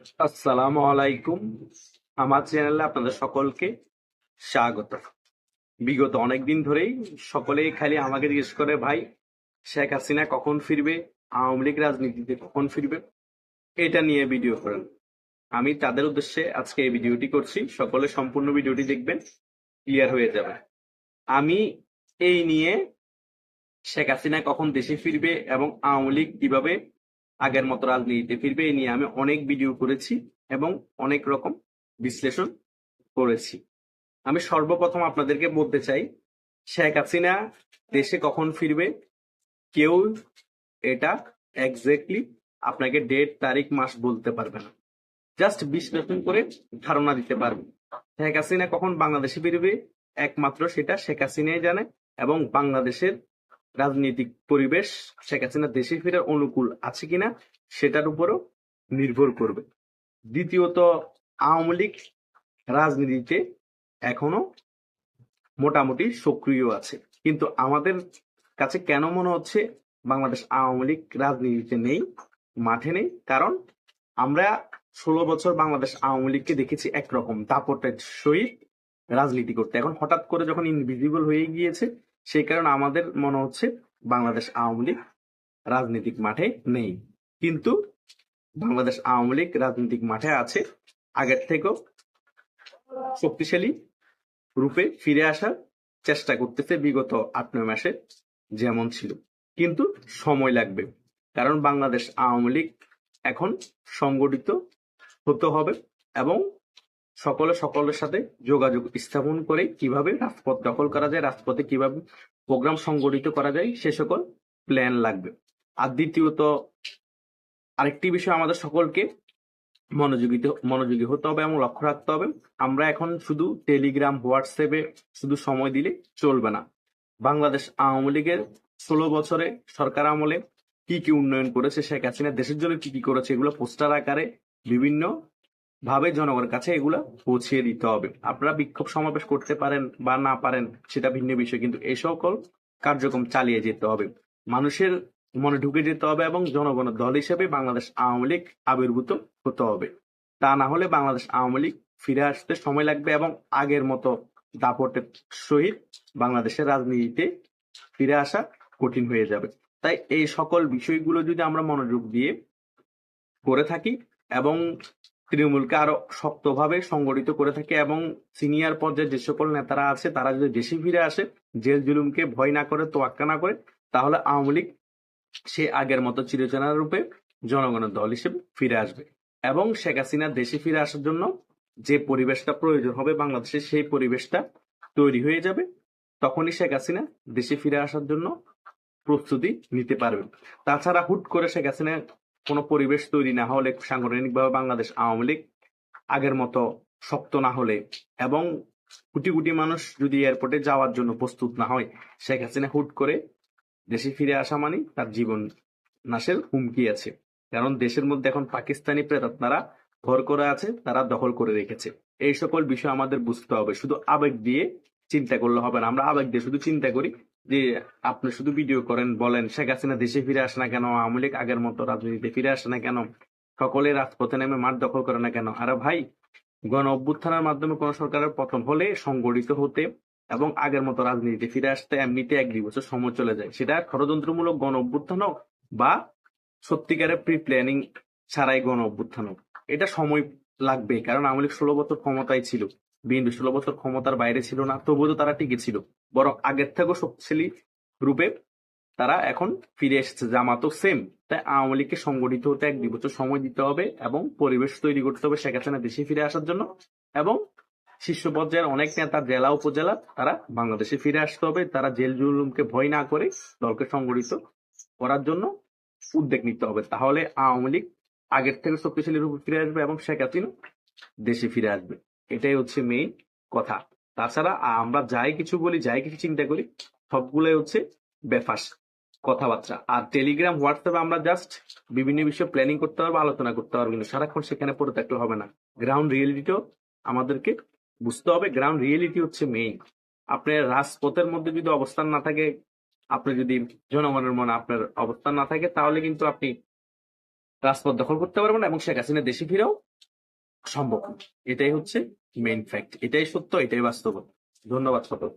আসসালামু আলাইকুম। আমার চ্যানেলে আপনাদের সকলকে স্বাগত। বিগত অনেকদিন ধরেই সকলেই খালি আমাকে জিজ্ঞেস করে, ভাই, শেখ হাসিনা কখন ফিরবে? আওয়ামী লীগ রাজনীতিতে কখন ফিরবে? এটা নিয়ে ভিডিও করেন। আমি তাদের উদ্দেশ্যে আজকে এই ভিডিওটি করছি। সকলে সম্পূর্ণ ভিডিওটি দেখবেন, ক্লিয়ার হয়ে যাবে। আমি এই নিয়ে শেখ হাসিনা কখন দেশে ফিরবে এবং আওয়ামী লীগ কীভাবে আগের মতো রাজনীতিতে ফিরবে এই নিয়ে আমি অনেক ভিডিও করেছি এবং অনেক রকম বিশ্লেষণ করেছি। আমি সর্বপ্রথম আপনাদেরকে বলতে চাই, শেখ হাসিনা দেশে কখন ফিরবে, কেউ এটা এক্স্যাক্টলি আপনাকে ডেট তারিখ, মাস বলতে পারবে না। জাস্ট বিশ্লেষণ করে ধারণা দিতে পারবে। শেখ হাসিনা কখন বাংলাদেশে ফিরবে, একমাত্র সেটা শেখ হাসিনাই জানে এবং বাংলাদেশের রাজনৈতিক পরিবেশ শেখ হাসিনা দেশে ফেরার অনুকূল আছে কিনা সেটার উপরও নির্ভর করবে। দ্বিতীয়ত, আওয়ামী লীগ রাজনীতিতে এখনও মোটামুটি সক্রিয় আছে। কিন্তু আমাদের কাছে কেন মনে হচ্ছে বাংলাদেশ আওয়ামী লীগ রাজনীতিতে নেই, মাঠে নেই? কারণ আমরা ষোলো বছর বাংলাদেশ আওয়ামী লীগকে দেখেছি একরকম। দাপটের সহিত রাজনীতি করতে। এখন হঠাৎ করে যখন ইনভিজিবল হয়ে গিয়েছে সেই কারণে আমাদের মনে হচ্ছে বাংলাদেশ আওয়ামী লীগ রাজনৈতিক মাঠে নেই। কিন্তু বাংলাদেশ আওয়ামী লীগ রাজনৈতিক মাঠে আছে, আগের থেকেও শক্তিশালী রূপে ফিরে আসার চেষ্টা করতেছে বিগত আট, নয় মাসে যেমন ছিল। কিন্তু সময় লাগবে, কারণ বাংলাদেশ আওয়ামী লীগ এখন সংগঠিত হতে হবে এবং সকলে সকলের সাথে যোগাযোগ স্থাপন করে কীভাবে রাজপথ দখল করা যায়, রাজপথে কীভাবে প্রোগ্রাম সংগঠিত করা যায়, সে সকল প্ল্যান লাগবে। আর দ্বিতীয়ত, আরেকটি বিষয় আমাদের সকলকে মনোযোগী মনোযোগী হতে হবে এবং লক্ষ্য রাখতে হবে, আমরা এখন শুধু টেলিগ্রাম হোয়াটসঅ্যাপে শুধু সময় দিলে চলবে না। বাংলাদেশ আওয়ামী লীগের ষোলো বছরে সরকার আমলে কি কি উন্নয়ন করেছে, শেখ হাসিনা দেশের জন্য কি কি করেছে, এগুলো পোস্টার আকারে বিভিন্ন ভাবে জনগণের কাছে এগুলা পৌঁছিয়ে দিতে হবে। আপনারা বিক্ষোভ সমাবেশ করতে পারেন বা না পারেন, সেটা ভিন্ন বিষয়, কিন্তু এই সকল কার্যক্রম চালিয়ে যেতে হবে। মানুষের মনে ঢুকে যেতে হবে এবং জনগণের দল হিসেবে বাংলাদেশ আওয়ামী লীগ আবির্ভূত হতে হবে। তা না হলে বাংলাদেশ আওয়ামী লীগ ফিরে আসতে সময় লাগবে এবং আগের মতো দাপটের সহিত বাংলাদেশের রাজনীতিতে ফিরে আসা কঠিন হয়ে যাবে। তাই এই সকল বিষয়গুলো যদি আমরা মনোযোগ দিয়ে করে থাকি এবং তৃণমূলকে আরও শক্তভাবে সংগঠিত করে থাকে এবং সিনিয়র পর্যায়ে যে সকল নেতারা আছে, তারা যদি দেশে ফিরে আসে, জেল জুলুমকে ভয় না করে, তোয়াক্কা না করে, তাহলে আওয়ামী লীগ সে আগের মতো চিরচেনা রূপে জনগণের দল হিসেবে ফিরে আসবে। এবং শেখ হাসিনা দেশে ফিরে আসার জন্য যে পরিবেশটা প্রয়োজন হবে বাংলাদেশে, সেই পরিবেশটা তৈরি হয়ে যাবে। তখনই শেখ হাসিনা দেশে ফিরে আসার জন্য প্রস্তুতি নিতে পারবে তাছাড়া হুট করে শেখ হাসিনা কোনো পরিবেশ তৈরি না হলে সাংগঠনিকভাবে বাংলাদেশ আওয়ামী লীগ আগের মতো শক্ত না হলে এবং কোটি কোটি মানুষ যদি এয়ারপোর্টে যাওয়ার জন্য প্রস্তুত না হয়, শেখ হাসিনা হুট করে দেশে ফিরে আসা মানে তার জীবন নাশের হুমকি আছে। কারণ দেশের মধ্যে এখন পাকিস্তানি প্রেতাত্মারা ভর করে আছে, তারা দখল করে রেখেছে। এই সকল বিষয় আমাদের বুঝতে হবে। শুধু আবেগ দিয়ে চিন্তা করলে হবে না। আমরা আবেগ দিয়ে শুধু চিন্তা করি যে আপনি শুধু ভিডিও করেন, বলেন, শেখ হাসিনা দেশে ফিরে আসে না কেন? আওয়ামী লীগ আগের মতো রাজনীতিতে ফিরে আসে না কেন? সকলে রাজপথে নেমে মাঠ দখল করে না কেন? আরে ভাই, গণ অভ্যুত্থানের মাধ্যমে কোন সরকারের পতন হলে সংগঠিত হতে এবং আগের মতো রাজনীতিতে ফিরে আসতে এমনিতে এক দুই বছর সময় চলে যায়। সেটা ষড়যন্ত্রমূলক গণ অভ্যুত্থান হোক বা সত্যিকারের প্রি প্ল্যানিং ছাড়াই গণ অভ্যুত্থান হোক এটা সময় লাগবে কারণ আওয়ামী লীগ ষোলো বছর ক্ষমতায় ছিল। বিএনপি ষোলো বছর ক্ষমতার বাইরে ছিল না, তবুও তারা টিকে ছিল। বরং আগের থেকেও শক্তিশালী রূপে তারা এখন ফিরে এসেছে। জামাতও সেম তাই আওয়ামী লীগকে সংগঠিত হতে এক দুই বছর সময় দিতে হবে এবং পরিবেশ তৈরি করতে হবে শেখ হাসিনা দেশে ফিরে আসার জন্য এবং শীর্ষ পর্যায়ের অনেক নেতা, জেলা, উপজেলা তারা বাংলাদেশে ফিরে আসতে হবে। তারা জেল জুলুমকে ভয় না করে দলকে সংগঠিত করার জন্য উদ্যোগ নিতে হবে। তাহলে আওয়ামী লীগ আগের থেকে শক্তিশালী রূপে ফিরে আসবে এবং শেখ হাসিনা দেশে ফিরে আসবে। এটাই হচ্ছে মেইন কথা। তাছাড়া আমরা যাই কিছু বলি, যাই কিছু চিন্তা করি, সবগুলোই হচ্ছে বেফাস কথাবার্তা। আর টেলিগ্রাম হোয়াটসঅ্যাপে আমরা জাস্ট বিভিন্ন বিষয়ে প্ল্যানিং করতে পারব, আলোচনা করতে পারব, কিন্তু সারাক্ষণ সেখানে পড়ে থাকলে হবে না। গ্রাউন্ড রিয়েলিটিও আমাদেরকে বুঝতে হবে গ্রাউন্ড রিয়েলিটি হচ্ছে মেইন আপনার রাজপথের মধ্যে যদি অবস্থান না থাকে আপনি যদি জনগণের মনে আপনার অবস্থান না থাকে, তাহলে কিন্তু আপনি রাজপথ দখল করতে পারবেন এবং শেখ হাসিনা দেশে ফিরেও সম্ভব এটাই হচ্ছে মেইন ফ্যাক্ট এটাই সত্য এটাই বাস্তব। ধন্যবাদ সকল